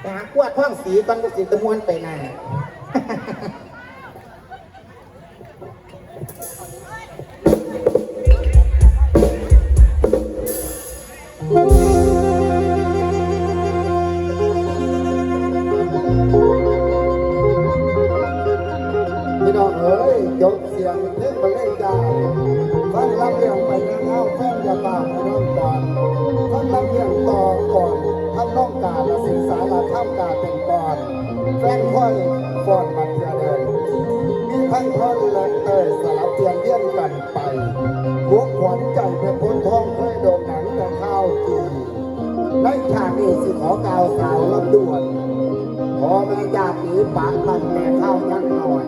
ไปหากวดท้องสีก่อนก็สิตะมวนไปนั่นพี่น้องเอ๋ยยกเสียงเพลงบรรเลงดาวฟังลำเลียงไปนะเฮาแฟนอย่าตามให้น้องก่อนฟังลำเลียงต่อก่อน ต้องกาและสิงสาราข้ามกาเป็นก่อนแฟนค่อยฟอนมาเถื่อเดินมีทั้งพ่อและเตยสลับเปลี่ยนเลี่ยนกันไปพวกขวัญใจเพชรพ้นท้องเคยโด่งหนังแต่ข้าวจีในฉากนี้สิขอกาวสาวลำด่วนพอแม่ญาติหนีปากมันแม่เข้ายักหน่อย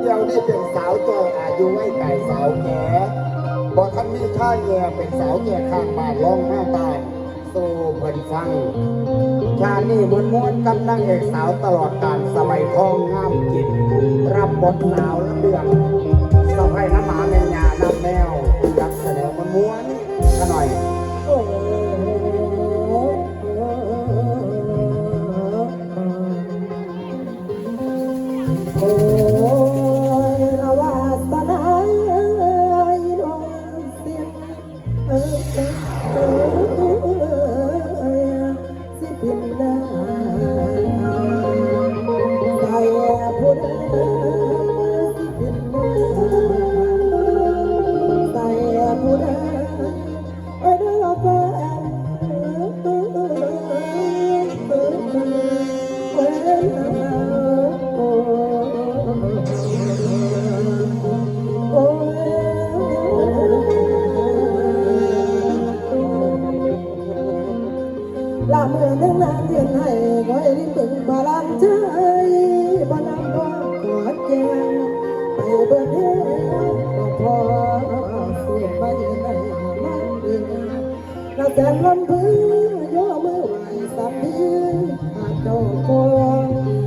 เดี๋ยวนี้เป็นสาวจอยอายุไว้ไก่สาวแก่บอกท่านมีชาแง่เป็นสาวแก่ข้างบ้านร้องห้าตาย สู่เพิ่นฟัง ชานี่มวนม้วนกับนางเอกสาวตลอดการสมัยทองงามจิต รับบทสาวและเดือนสะพายน้ำหมาแม ผู้ใดสิเป็นได้ใจผู้ เบิ่งเฮ็ดก็พอเสียไปในมาเดือนเราแสนลำพึงย่อมือไหวสัมพีอาเจ้าคง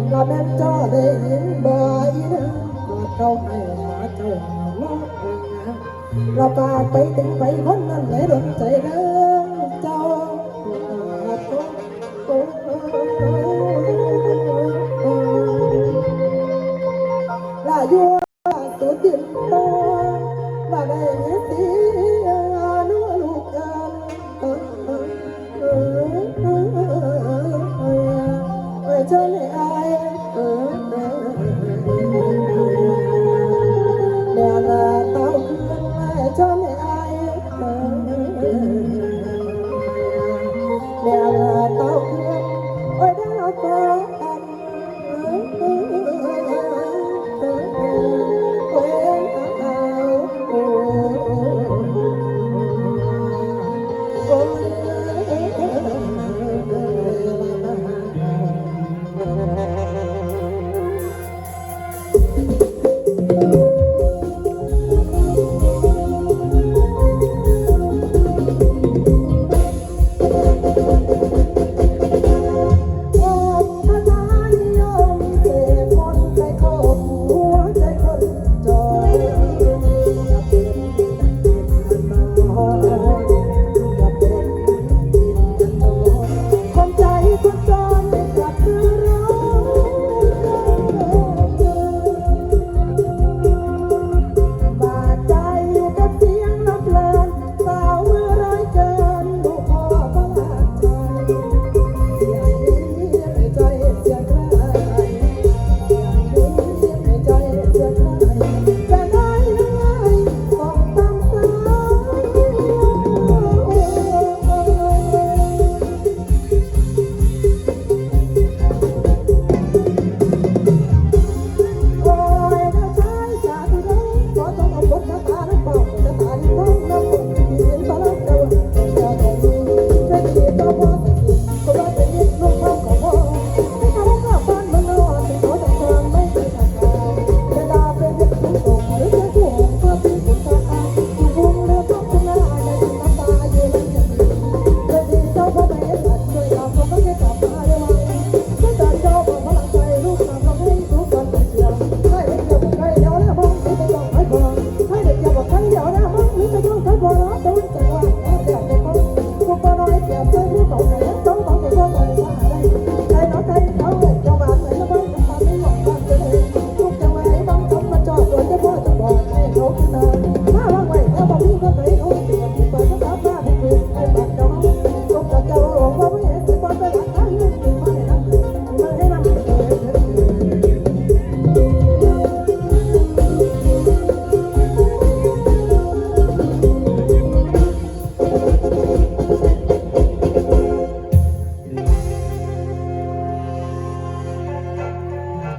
เราแม่นเจ้าได้เห็นบ่อยนะกอดเขาให้หาเจ้าลอกเองนเราปากไปถึงไปคนนั้นเลยดนใจ ไอ